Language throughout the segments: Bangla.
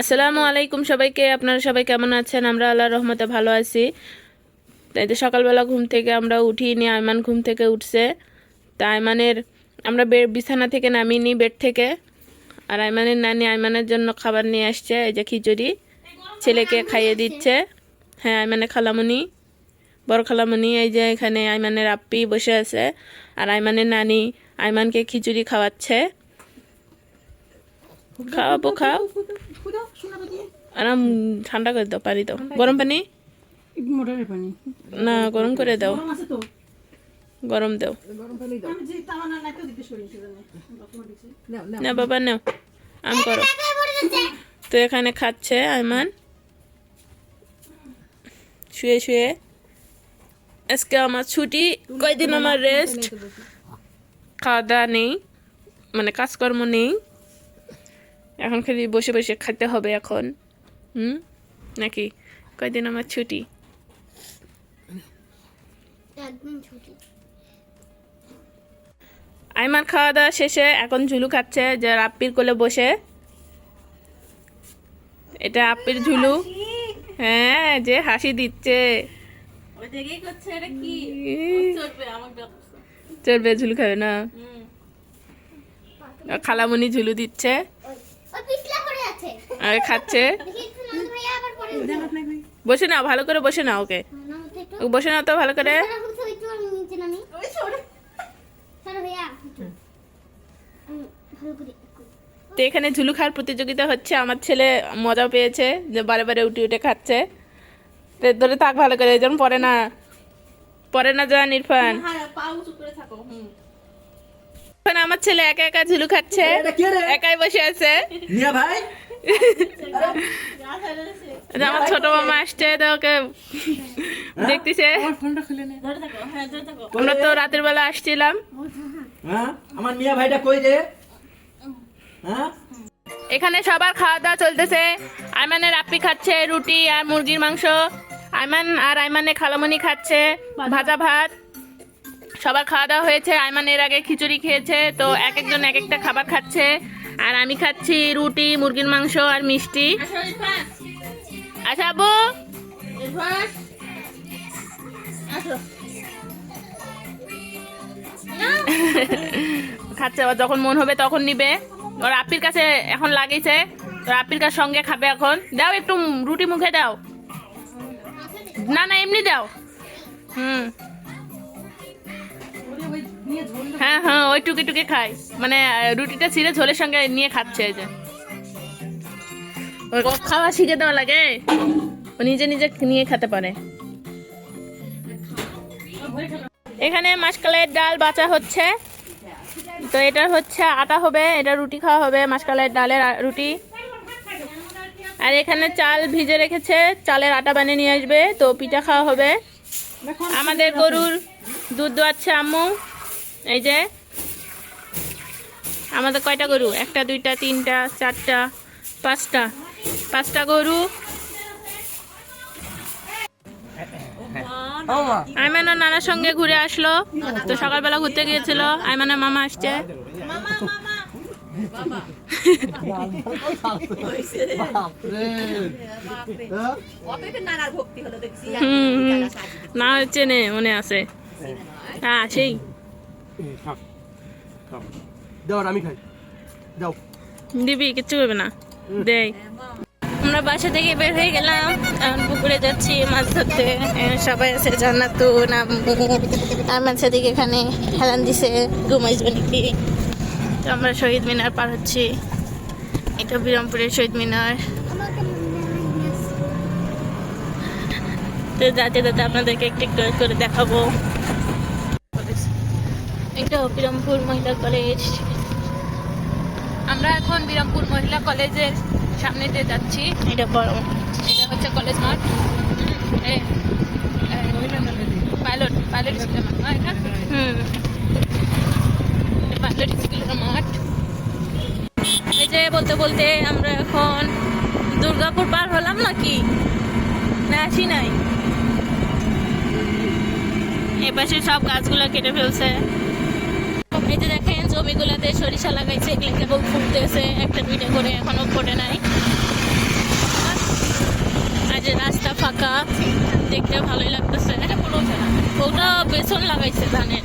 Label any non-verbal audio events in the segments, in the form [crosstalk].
আসসালামু আলাইকুম সবাইকে, আপনারা সবাই কেমন আছেন? আমরা আল্লাহর রহমতে ভালো আছি। তাই তো সকালবেলা ঘুম থেকে আমরা উঠিনি আয়মান ঘুম থেকে উঠছে। তা আয়মানের, আমরা বেড বিছানা থেকে নামিনি বেড থেকে। আর আয়মানের নানি আয়মানের জন্য খাবার নিয়ে আসছে, এই যে খিচুড়ি। ছেলেকে খাইয়ে দিচ্ছে। হ্যাঁ আয়মানের খালামুনি, বড় খালামুনি, এই যে এখানে আয়মানের আপ্পি বসে আছে। আর আয়মানের নানি আয়মানকে খিচুড়ি খাওয়াচ্ছে। খাওয়াবো খাও। আরাম ঠান্ডা করে দাও পানি দাও। গরম পানি? মোটরের পানি। না গরম করে দাও। গরম আছে তো। গরম দাও। আমি যে তাওয়া না নাকেও দিতে সরিয়েছি জানি নাও নাও। না বাবা নাও। আম করো। তো এখানে খাচ্ছে আয়মান। শুয়ে শুয়ে। আজকে আমার ছুটি। কয়দিন আমার রেস্ট খাওয়া দাওয়া নেই। মানে কাজকর্ম নেই। এখন খালি বসে বসে খেতে হবে এখন। হুম? নাকি? কয়দিন আমার ছুটি? আইমার খাওয়া দাওয়া শেষে এখন ঝুলু খাচ্ছে যে আপ্পির কোলে বসে। এটা আপ্পির ঝুলু। হ্যাঁ যে হাসি দিচ্ছে। চলবে ঝুলু খাবে না। খালামুনি ঝুলু দিচ্ছে ওই পিছলা পড়ে আছে আর খাচ্ছে। বসে নাও ভালো করে বসে নাও ওকে। না ওকে বসে নাও তো ভালো করে। তো এখানে ঝুলু খাওয়ার প্রতিযোগিতা হচ্ছে। আমার ছেলে মজা পেয়েছে যে বারে বারে উঠে উঠে খাচ্ছে। তো ধরে থাক ভালো করে যেমন পরে না পরে না যান ইরফান আমার ছেলে একা একা ঝুলু খাচ্ছে? একাই বসে আছে। ভাই? যে আমার ছোট মামা আসছে তো ওকে দেখতেছে। আমার ফোনটা খুলে নে। আমরা তো রাতের বেলা আসছিলাম। হ্যাঁ? আমার মিয়া ভাইটা কই হ্যাঁ? এখানে সবার খাওয়া দাওয়া চলতেছে। আইমানের আপি খাচ্ছে রুটি আর মুরগির মাংস। আইমান আর আইমানে খালামনি খাচ্ছে ভাজা ভাত। সবার খাওয়া দাওয়া হয়েছে। আইমান এর আগে খিচুড়ি খেয়েছে তো এক একজন এক একটা খাবার খাচ্ছে। আর আমি খাচ্ছি রুটি, মুরগির মাংস আর মিষ্টি। আচ্ছা [laughs] খাচ্ছে, আবার যখন মন হবে তখন নিবে। ওর আপির কাছে এখন লাগিয়েছে। ওর আপির কাছে সঙ্গে খাবে এখন? দাও একটু রুটি মুখে দাও। না না, এমনি দাও। হুম। হ্যাঁ হ্যাঁ ওই টুকি টুকি খাই। মানে রুটিটা ছিঁড়ে ঝোলের সঙ্গে নিয়ে খাচ্ছে এই যে। ওর খাওয়া শিখে দেওয়া লাগে। ও নিজে নিজে নিয়ে খেতে পারে। এখানে মাসকালের ডাল বাঁচা হচ্ছে। তো এটা হচ্ছে আটা হবে এটা রুটি খাওয়া হবে মাসকালের ডালের রুটি। আর এখানে চাল ভিজে রেখেছে চালের আটা বানিয়ে নিয়ে আসবে তো পিঠা খাওয়া হবে। আমাদের গরুর দুধ দোয়াচ্ছে আম্মু। এই যে আমাদের কয়টা গরু? একটা দুইটা তিনটা চারটা পাঁচটা। পাঁচটা গরু। আইমানের নানার সঙ্গে ঘুরে আসলো। তো সকালবেলা ঘুরতে গিয়েছিল। আইমানের মামা আসছে। হুম হুম। না মনে আছে। হ্যাঁ সেই দাও আর আমি খাই। দাও। দিবি কিচ্ছু করবে না। দেই। আমরা বাসা থেকে বের হয়ে গেলাম। এখন পুকুরে যাচ্ছি মাছ ধরতে। সবাই আছে জান্নাতু নামু সাদিক এখানে হেলান দিছে ঘুমাইছে নাকি তো আমরা শহীদ মিনার পার হচ্ছি। এটা বিরামপুরের শহীদ মিনার। তো যাতে যাতে আপনাদেরকে একটু একটু করে দেখাবো। এটা বিরামপুর মহিলা কলেজ। আমরা এখন বিরামপুর মহিলা কলেজের সামনে দিয়ে যাচ্ছি। এটা বড়। এটা হচ্ছে কলেজ মাঠ। পাইলট পাইলট স্কুলের মাঠ এটা? পাইলট স্কুলের মাঠ। এই যে বলতে বলতে আমরা এখন দুর্গাপুর পার হলাম নাকি? না আসি নাই। এপাশে সব গাছগুলো কেটে ফেলছে। এই যে দেখেন জমিগুলোতে সরিষা লাগাইছে এগুলো কেবল ফুটতেছে একটা দুইটা করে এখনও ফোটে নাই। আজ যে রাস্তা ফাঁকা দেখতে ভালোই লাগতেছে। এটা কোনো ওটা বেসন লাগাইছে ধানের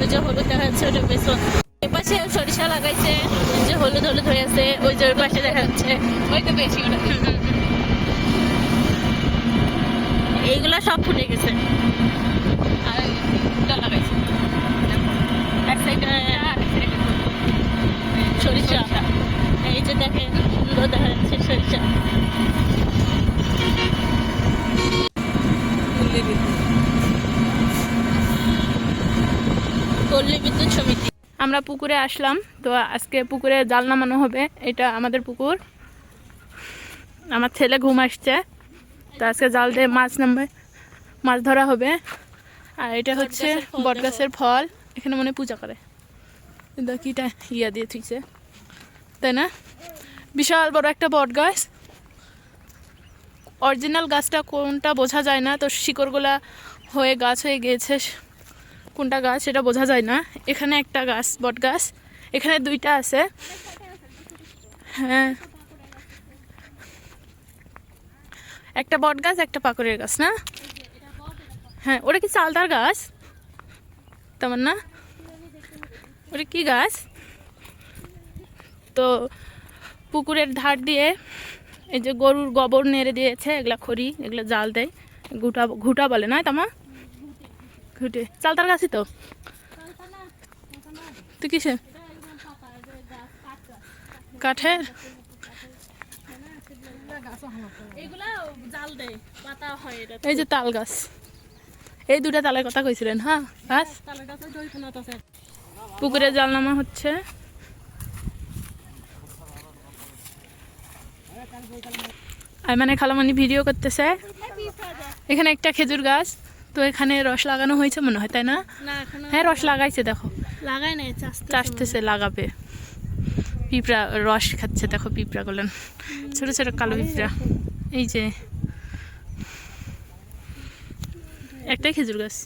ওই যে হলুদ দেখা যাচ্ছে ওটা বেসন। এপাশে সরিষা লাগাইছে যে হলুদ হলুদ হয়ে আছে ওই যে ওই পাশে দেখা যাচ্ছে। ওই তো বেশি ওটা। এইগুলা সব ফুটে গেছে। আর লাগাইছে। সরিষা। এই যে দেখেন সুন্দর দেখা যাচ্ছে সরিষা। পল্লী বিদ্যুৎ। সমিতি। আমরা পুকুরে আসলাম তো আজকে পুকুরে জাল নামানো হবে। এটা আমাদের পুকুর। আমার ছেলে ঘুম আসছে তো আজকে জাল দিয়ে মাছ নামবে মাছ ধরা হবে। আর এটা হচ্ছে বটগাছের ফল। এখানে মনে পূজা করে। কিটা ইয়া দিয়ে থুইছে। তাই না? বিশাল বড় একটা বট গাছ। অরিজিনাল গাছটা কোনটা বোঝা যায় না, তো শিকড়গুলা হয়ে গাছ হয়ে গিয়েছে। কোনটা গাছ সেটা বোঝা যায় না। এখানে একটা গাছ, বট গাছ। এখানে দুইটা আছে। হ্যাঁ। একটা বট গাছ, একটা পাকড়ের গাছ, না? হ্যাঁ ওটা কি চালতার গাছ? তেমন না ওটা কি গাছ তো পুকুরের ধার দিয়ে এই যে গরুর গোবর নেড়ে দিয়েছে এগুলা খড়ি এগুলো জাল দেয় ঘুটা ঘুটা বলে না তামা ঘুটে চালতার গাছই তো তুই কিসে কাঠের এই যে তাল গাছ এই দুটা তালের কথা কইছিলেন হ্যাঁ? গাছ পুকুরে জাল নামা হচ্ছে। আর মানে খালামানি ভিডিও করতেছে। এখানে একটা খেজুর গাছ। তো এখানে রস লাগানো হয়েছে মনে হয় তাই না? না হ্যাঁ রস লাগাইছে দেখো। লাগাই নাই চাষতেছে লাগাবে। পিঁপড়া রস খাচ্ছে দেখো পিঁপড়া গুলেন ছোট ছোট কালো পিঁপড়া। এই যে একটাই খেজুর গাছ।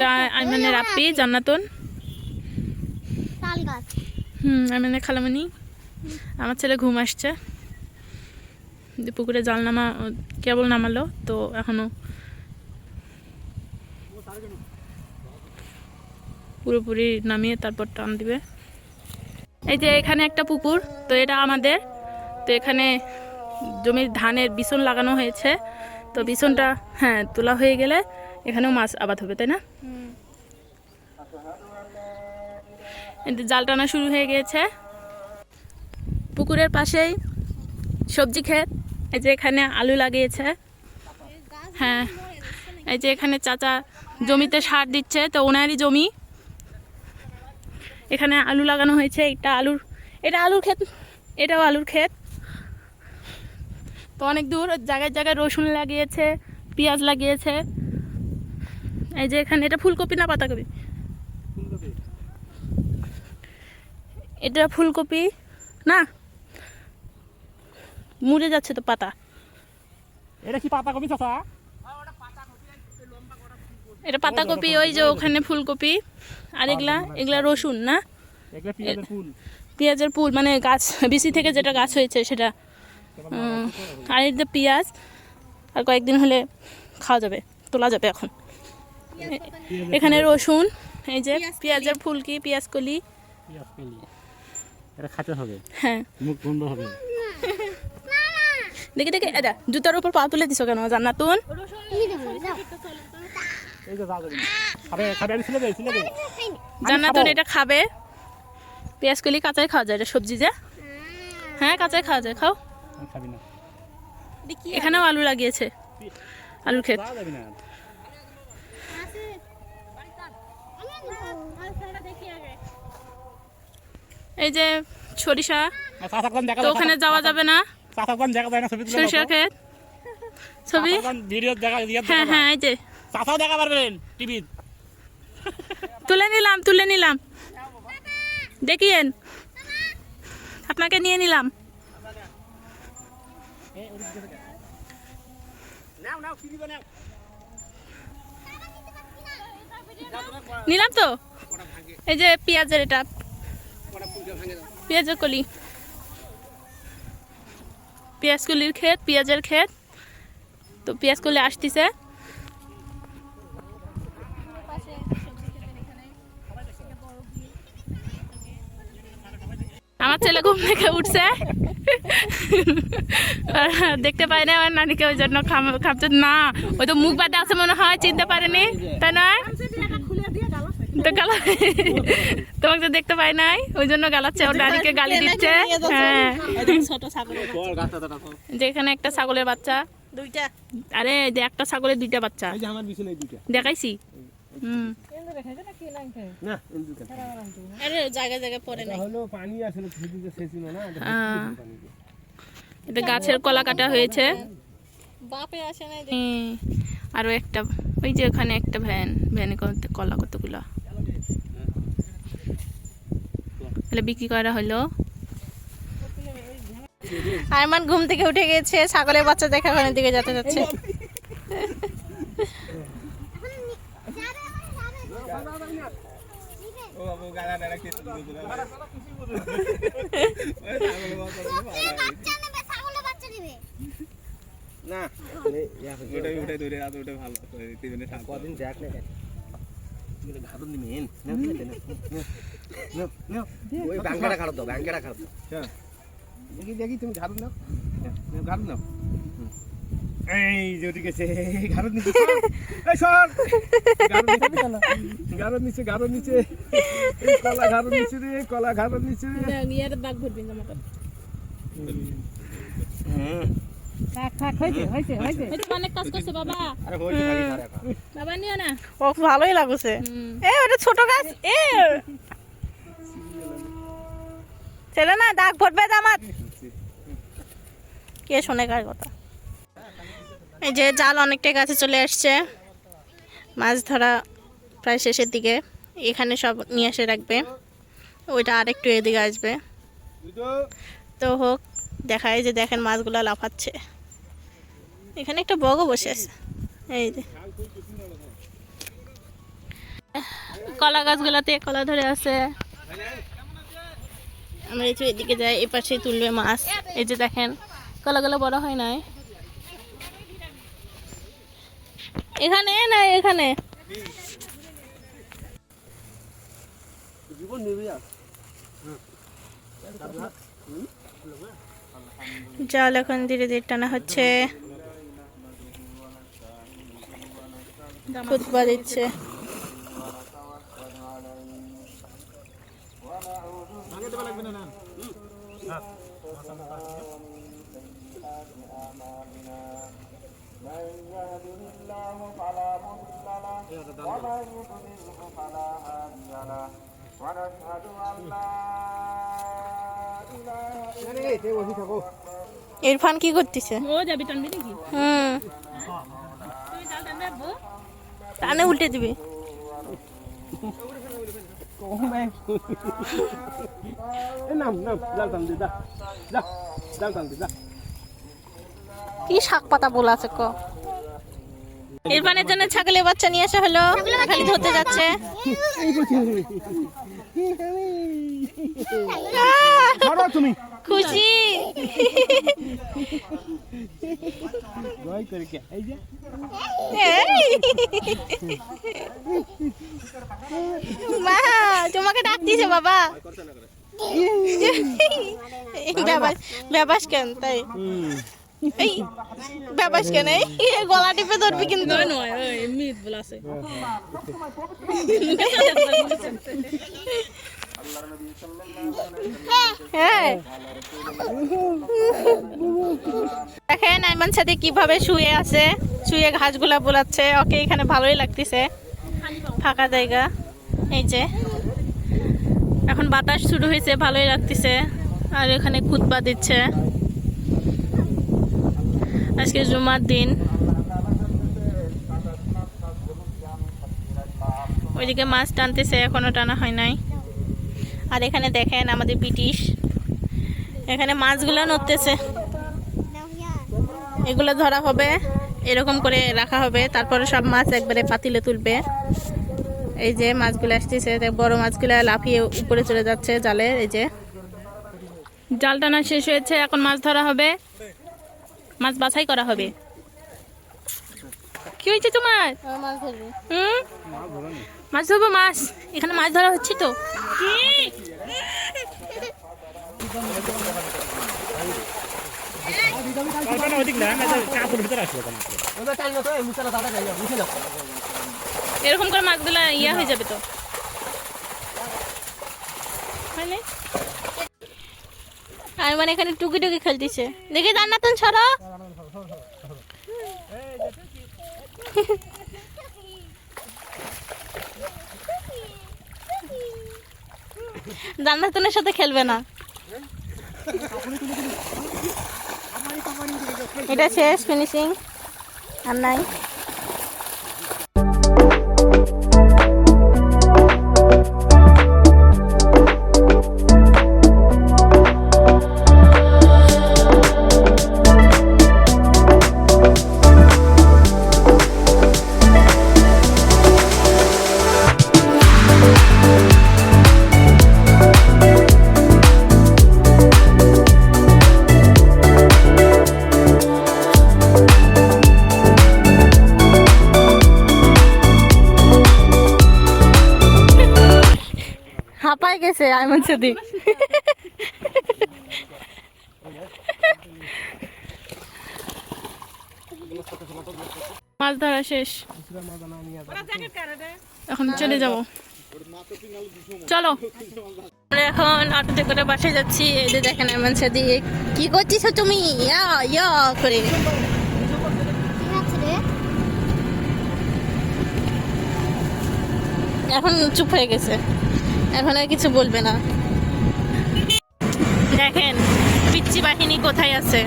যা আইমানের আপি জান্নাতন। হুম আমি মানে খালামানি। আমার ছেলে ঘুম আসছে। যে পুকুরে জাল নামা কেবল নামালো তো এখনও পুরোপুরি নামিয়ে তারপর টান দিবে। এই যে এখানে একটা পুকুর তো এটা আমাদের। তো এখানে জমির ধানের বিছন লাগানো হয়েছে। তো বিছনটা হ্যাঁ তোলা হয়ে গেলে এখানেও মাছ আবাদ হবে, তাই না? জাল টানা শুরু হয়ে গিয়েছে। পুকুরের পাশেই সবজি ক্ষেত, এই যে এখানে আলু লাগিয়েছে। হ্যাঁ এই যে এখানে চাচা জমিতে সার দিচ্ছে, তো ওনারই জমি। এখানে আলু লাগানো হয়েছে এটা আলুর এটা আলুর ক্ষেত, এটাও আলুর ক্ষেত। তো অনেক দূর জায়গায় জায়গায় রসুন লাগিয়েছে পেঁয়াজ লাগিয়েছে। এই যে এখানে এটা ফুলকপি না পাতাকপি এটা ফুলকপি না। মুড়ে যাচ্ছে তো পাতা। এটা কি পাতা কবি চাচা? এটা পাতাকপি ওই যে ওখানে ফুলকপি। আর এগুলা এগুলা রসুন না? পেঁয়াজের ফুল মানে গাছ বিসি থেকে যেটা গাছ হয়েছে সেটা। আর এই যে পেঁয়াজ আর কয়েকদিন হলে খাওয়া যাবে তোলা যাবে এখন। এখানে রসুন এই যে পেঁয়াজের ফুলকি পেঁয়াজ কলি। পেঁয়াজ এটা খাতে হবে। হ্যাঁ। মুখ বন্ধ হবে। দেখি দেখি এটা জুতার উপর পা তুলে দিছো কেন জান্নাতুন? জান্নাতুন এটা খাবে। পেঁয়াজ কলি কাঁচাই খাওয়া যায় এটা সবজি যে। হ্যাঁ কাঁচাই খাওয়া যায় খাও। খাবি না। এখানেও আলু লাগিয়েছে। আলুর ক্ষেত। এই যে সরিষা তো ওখানে যাওয়া যাবে না। সরিষা ক্ষেত। ছবি? ভিডিও দেখা ইয়ে হ্যাঁ হ্যাঁ এই যে। দেখা পারবেন টিভি। তুলে নিলাম তুলে নিলাম। দেখিয়েন। আপনাকে নিয়ে নিলাম নাও নাও কি দিবে নাও নিলাম তো? এই যে পেঁয়াজের এটা। পেঁয়াজের কলি। পেঁয়াজ কলির ক্ষেত পেঁয়াজের ক্ষেত। তো পেঁয়াজ কলি আসতেছে। আমার ছেলে ঘুম থেকে উঠছে। দেখতে পাই না আমার নানিকে ওই জন্য খাম- খামছে। না ওই তো মুখ বাদে আছে মনে হয় চিনতে পারেনি। তাই নয়? তো গালা তোমাকে তো দেখতে পাই নাই ওই জন্য গালাচ্ছে। ওর নানিকে গালি দিচ্ছে। হ্যাঁ। যে এখানে একটা ছাগলের বাচ্চা। দুইটা। আরে যে একটা ছাগলের দুইটা বাচ্চা। এই যে আমার বিছানায় দুইটা। দেখাইছি? হুম। না এটা আহ, এটা গাছের কলা কাটা হয়েছে। বাপে আসে নাই আরও একটা ওই যে ওখানে একটা ভ্যান ভ্যানে করতে কলা কতগুলো। তাহলে বিক্রি করা হলো। আরমান ঘুম থেকে উঠে গেছে ছাগলের বাচ্চা দেখা ওখানের দিকে যেতে যাচ্ছে ও বাবু গালা ডালা কে বাচ্চা নেবে ছাগলের বাচ্চা নেবে না ওটাই ওটাই ধরে রাত ওটাই ভালো কদিন দেখ না ঘাটন দিবেন ওই ব্যাংকেটা খারাপ দাও ব্যাংকেটা খারাপ দাও। দেখি দেখি তুমি ঘাটন দাও ঘাটন দাও এই যে সে ঘাটন নিচে এই সর। ঘাটন নিচে ঘাটন নিচে কলা ঘাটন নিচে রে কলা ঘাটন নিচে রে। অনেক কাজ করছে বাবা। আরে হয়েছে থাকি সারা বাবা নিও না। ও ভালোই লাগছে। এ ওটা ছোট গাছ এ। ছেলে না ডাক ভরবে দামাত কে শোনে কার কথা? এই যে জাল অনেকটা কাছে চলে আসছে। মাছ ধরা প্রায় শেষের দিকে। এখানে সব নিয়ে এসে রাখবে। ওইটা আরেকটু এদিকে আসবে। তো হোক, দেখায় যে দেখেন মাছগুলো লাফাচ্ছে। এখানে একটা বগও বসে আছে। এই যে। কলা গাছগুলাতে কলা ধরে আছে। আমরা এই এদিকে যাই এ পাশে তুলবে মাছ। এই যে দেখেন, কলাগুলো বড় হয় নাই। এখানে না এখানে? জাল এখন ধীরে ধীরে টানা হচ্ছে। ফুটবা দিচ্ছে। ইরফান কি করতেছে? ও যাবি টানবি নাকি? হুম। উল্টে দিবি। নাম জাল টান দে যা যা জাল টান দে যা। কি শাক পাতা বলা আছে ক? ইরফানের জন্য ছাগলের বাচ্চা নিয়ে আসা হলো। খালি ধরতে যাচ্ছে। তুমি। খুশি। মা তোমাকে ডাক দিছে বাবা ব্যাবাস কেন তাই? এই ব্যাবাস কেন এই গলা টিপে ধরবি কিন্তু। হ্যাঁ। দেখেন আইমান সাথে কীভাবে শুয়ে আছে শুয়ে ঘাসগুলা বোলাচ্ছে। ওকে এখানে ভালোই লাগতেছে। ফাঁকা জায়গা। এই যে। এখন বাতাস শুরু হয়েছে ভালোই লাগতেছে। আর এখানে খুতবা দিচ্ছে। আজকে জুমার দিন। ওইদিকে মাছ টানতেছে, এখনও টানা হয় নাই। আর এখানে দেখেন আমাদের ব্রিটিশ। এখানে মাছগুলো নড়তেছে। এগুলো ধরা হবে, এরকম করে রাখা হবে, তারপরে সব মাছ একবারে পাতিলে তুলবে। এই যে মাছগুলো আসতেছে বড় মাছগুলো লাফিয়ে উপরে চলে যাচ্ছে জালের, এই যে। জাল টানা শেষ হয়েছে, এখন মাছ ধরা হবে। মাছ বাছাই করা হবে। কি হয়েছে তোমার? মাছ হুম? মাছ ধরবো মাছ? এখানে মাছ ধরা হচ্ছে তো? এরকম করে মাছগুলা ইয়া হয়ে যাবে তো। হয়নি? আর মানে এখানে টুকি টুকি খেলতেছে। দেখি জান্নাতুন ছড়া। জান্নাতুনের সাথে খেলবে না। এটা শেষ ফিনিশিং আর নাই। গেছে আইমন সাদি মাছ ধরা শেষ। এখন চলে যাব। চলো। আমরা এখন অটোতে করে বাসায় যাচ্ছি, এই যে দেখেন আইমন সাদি। কি করছিস তুমি? ইয়া ইয়া করে। এখন চুপ হয়ে গেছে। এখন আর কিছু বলবে না। দেখেন পিচ্ছি বাহিনী কোথায় আছে?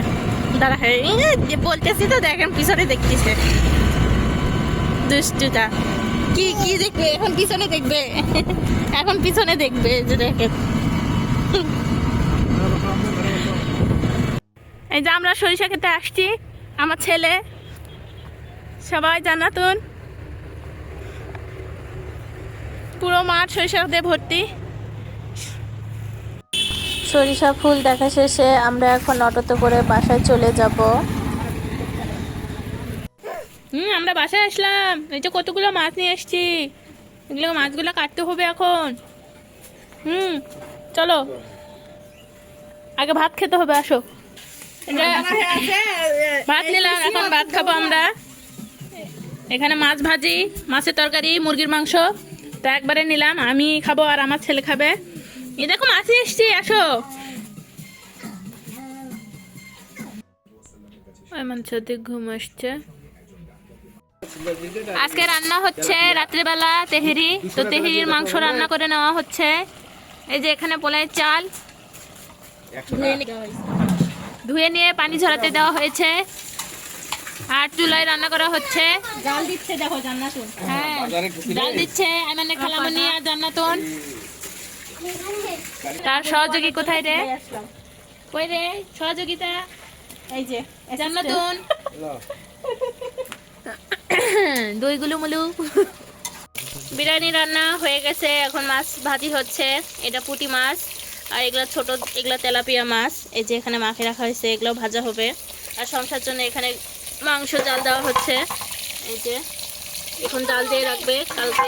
দাঁড়া বলতেছি তো, দেখেন পিছনে দেখতেছে। দুষ্টুটা। কি কি দেখবে? এখন পিছনে দেখবে। এখন পিছনে দেখবে, যে দেখেন। এই যে আমরা সরিষা খেতে আসছি, আমার ছেলে। সবাই জানাতুন পুরো মাঠ সরিষা দিয়ে ভর্তি। সরিষা ফুল দেখা শেষে আমরা এখন অটোতে করে বাসায় চলে যাব। হুম আমরা বাসায় আসলাম। এই যে কতগুলো মাছ নিয়ে এসছি। এগুলো মাছগুলো কাটতে হবে এখন। হুম চলো। আগে ভাত খেতে হবে আসো। ভাত নিলাম এখন ভাত খাব আমরা। এখানে মাছ ভাজি মাছের তরকারি মুরগির মাংস। তো একবারে নিলাম আমি খাব আর আমার ছেলে খাবে। এই দেখো মাছই এসছি আসো। এমন সাথে ঘুম আসছে। আজকে রান্না হচ্ছে রাত্রিবেলা তেহেরি। তো তেহেরির মাংস রান্না করে নেওয়া হচ্ছে। এই যে এখানে পোলায় চাল। ধুয়ে নিয়ে পানি ঝরাতে দেওয়া হয়েছে। আর চুলায় রান্না করা হচ্ছে। জাল দিচ্ছে দেখো জান্নাতুন হ্যাঁ। ডাল দিচ্ছে খালামনি আর জান্নাতন। তার সহযোগী কোথায় রে? কই রে? সহযোগিতা? এই যে জান্নাতুন। দই গুলু মুলু বিরিয়ানি রান্না হয়ে গেছে এখন মাছ ভাজি হচ্ছে। এটা পুঁটি মাছ আর এগুলো ছোট এগুলো তেলাপিয়া মাছ। এই যে এখানে মাখে রাখা হয়েছে এগুলো ভাজা হবে। আর সংসার জন্য এখানে মাংস জাল দেওয়া হচ্ছে। এই যে। এখন ডাল দিয়ে রাখবে কালকে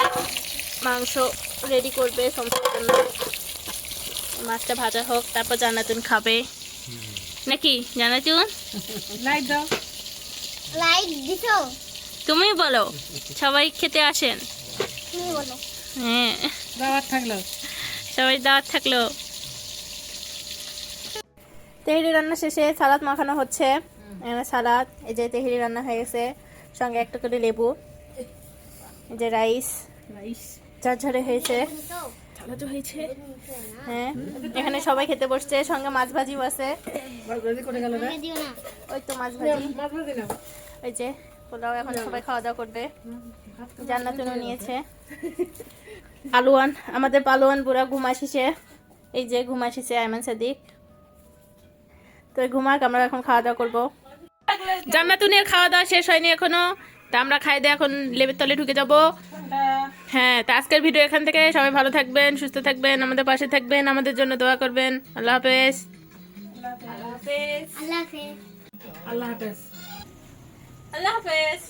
মাংস রেডি করবে সংসারের জন্য। মাছটা ভাজা হোক তারপর জানাতুন খাবে। নাকি জানাতুন লাইট দাও লাইট দিছো? তুমি বলো সবাই খেতে আসেন। তুমি বলো। হ্যাঁ। দাওয়াত থাকল। সবাই দাওয়াত থাকল। তেহরি রান্না শেষে সালাদ মাখানো হচ্ছে। সালাদ এই যে তেহরি রান্না হয়ে গেছে। সঙ্গে একটা করে লেবু। যে রাইস। ঝরঝরে হয়েছে। হ্যাঁ এখানে সবাই খেতে বসছে সঙ্গে মাছ ভাজিও আছে। ওই তো মাছ ভাজি। ওই যে পোলাও এখন সবাই খাওয়া দাওয়া করবে। জান্নাতুনও নিয়েছে। পালোয়ান আমাদের পালোয়ান বুড়া ঘুম আসিছে এই যে ঘুম আসিছে আয়মান সাদিক। তো ঘুমাক আমরা এখন খাওয়া দাওয়া করব। জান্নাতুনের খাওয়া দাওয়া শেষ হয়নি এখনও। তা আমরা খাই দিয়ে এখন লেবের তলে ঢুকে যাব। হ্যাঁ তা আজকের ভিডিও এখান থেকে সবাই ভালো থাকবেন সুস্থ থাকবেন আমাদের পাশে থাকবেন আমাদের জন্য দোয়া করবেন। আল্লাহ হাফেজ। আল্লাহ হাফেজ। আল্লাহ হাফেজ।